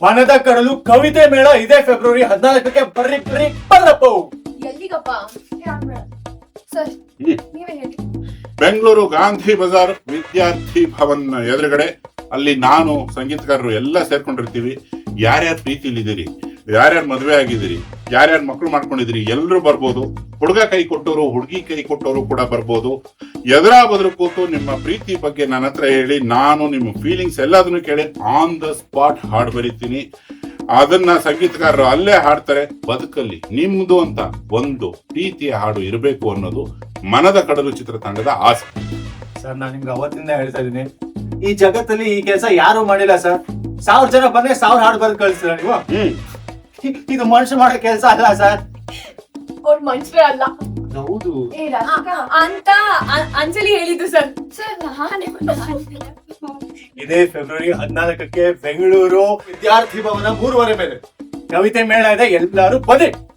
ಮನದ ಕಡಲು ಕವಿತೆ ಮೇಳ ಇದೇ ಫೆಬ್ರವರಿ ಹದಿನಾಲ್ಕಕ್ಕೆ ಬರ್ರಿ ಬರ್ರಿ ಬರ್ರಪ್ಪ ಎಲ್ಲಿಗಪ್ಪ? ಸರ್ ಹ್ಮ್. ನೀವೇ ಹೇಳಿ. ಬೆಂಗಳೂರು ಗಾಂಧಿ ಬಜಾರ್ ವಿದ್ಯಾರ್ಥಿ ಭವನ್ ಎದುರುಗಡೆ ಅಲ್ಲಿ ನಾನು ಸಂಗೀತಗಾರರು ಎಲ್ಲ ಸೇರ್ಕೊಂಡಿರ್ತೀವಿ. ಯಾರ್ಯಾರ ಪ್ರೀತಿಲಿದ್ದೀರಿ? ಯಾರ್ಯಾರು ಮದುವೆ ಆಗಿದ್ದೀರಿ? ಯಾರ್ಯಾರು ಮಕ್ಕಳು ಮಾಡ್ಕೊಂಡಿದ್ರಿ ಎಲ್ಲರೂ ಬರ್ಬೋದು. ಹುಡುಗ ಕೈ ಕೊಟ್ಟವರು ಹುಡುಗಿ ಕೈ ಕೊಟ್ಟವರು ಕೂಡ ಬರ್ಬೋದು. ಎದುರ ಬದ್ರ ಕೂತು ನಿಮ್ಮ ಪ್ರೀತಿ ಬಗ್ಗೆ ನನ್ನ ಹತ್ರ ಹೇಳಿ ನಾನು ನಿಮ್ಮ ಫೀಲಿಂಗ್ಸ್ ಎಲ್ಲದನ್ನು ಕೇಳಿ ಆನ್ ದ ಸ್ಪಾಟ್ ಹಾಡು ಬರೀತೀನಿ. ಅದನ್ನ ಸಂಗೀತಗಾರರು ಅಲ್ಲೇ ಹಾಡ್ತಾರೆ ಬದುಕಲ್ಲಿ ನಿಮ್ದು ಅಂತ ಒಂದು ಪ್ರೀತಿಯ ಹಾಡು ಇರಬೇಕು ಅನ್ನೋದು ಮನದ ಕಡಲು ಚಿತ್ರತಂಡದ ಆಸೆ. ಸರ್ ನಾನು ನಿಮ್ಗೆ ಅವತ್ತಿಂದ ಹೇಳ್ತಾ ಇದ್ದೀನಿ ಈ ಜಗತ್ತಲ್ಲಿ ಈ ಕೆಲಸ ಯಾರು ಮಾಡಿಲ್ಲ ಸರ್. ಸಾವಿರ ಜನ ಬಂದ್ರೆ ಸಾವಿರ ಹಾಡು ಬರೆದು ಕಳಿಸ್ತೀರ ನೀವು? ಇದು ಮನುಷ್ಯ ಮಾಡೋ ಕೆಲಸ ಅಲ್ಲ ಸರ್. ಅವ್ರ ಮನುಷ್ಯರೇ ಅಲ್ಲ. ಹೌದು. ಏ ರಾಧಿಕಾ. ಅಂತ ಅ- ಅಂಜಲಿ ಹೇಳಿದ್ದು ಸರ್. ಸರ್ ನಾನೇ ಇದೇ ಫೆಬ್ರವರಿ ಹದಿನಾಲ್ಕಕ್ಕೆ ಬೆಂಗಳೂರು ವಿದ್ಯಾರ್ಥಿ ಭವನ ಮೂರುವರೆ ಮೇಲೆ. ಕವಿತೆ ಮೇಳ ಇದೆ ಎಲ್ಲರೂ ಬನ್ನಿ.